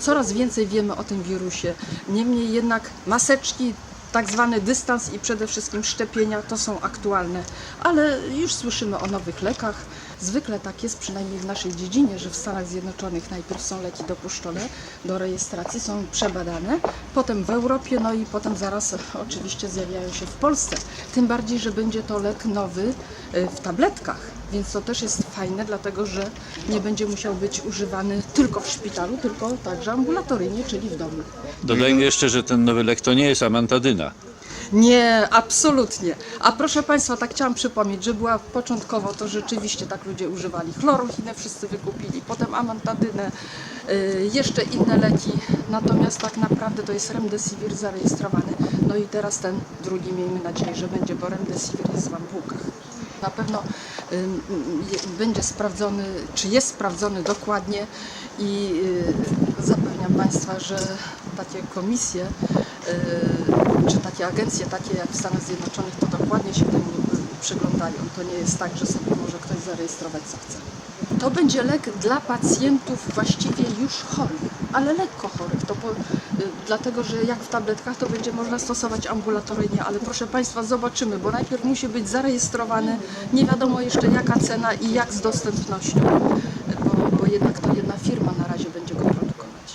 Coraz więcej wiemy o tym wirusie. Niemniej jednak maseczki, tak zwany dystans i przede wszystkim szczepienia to są aktualne. Ale już słyszymy o nowych lekach. Zwykle tak jest, przynajmniej w naszej dziedzinie, że w Stanach Zjednoczonych najpierw są leki dopuszczone do rejestracji, są przebadane, potem w Europie, no i potem zaraz oczywiście zjawiają się w Polsce. Tym bardziej, że będzie to lek nowy y, w tabletkach, więc to też jest fajne, dlatego że nie będzie musiał być używany tylko w szpitalu, tylko także ambulatoryjnie, czyli w domu. Dodajmy jeszcze, że ten nowy lek to nie jest amantadyna. Nie, absolutnie. A proszę Państwa, tak chciałam przypomnieć, że była początkowo to rzeczywiście tak ludzie używali. Chloruchinę wszyscy wykupili, potem amantadynę, y, jeszcze inne leki. Natomiast tak naprawdę to jest remdesivir zarejestrowany. No i teraz ten drugi, miejmy nadzieję, że będzie, bo remdesivir jest w ampułkach. Na pewno będzie sprawdzony, czy jest sprawdzony dokładnie i y, zapewniam Państwa, że takie komisje y, czy takie agencje, takie jak w Stanach Zjednoczonych, to dokładnie się temu przyglądają. To nie jest tak, że sobie może ktoś zarejestrować co chce. To będzie lek dla pacjentów właściwie już chorych, ale lekko chorych. To po, y, dlatego, że jak w tabletkach to będzie można stosować ambulatoryjnie, ale proszę Państwa, zobaczymy, bo najpierw musi być zarejestrowany, nie wiadomo jeszcze jaka cena i jak z dostępnością,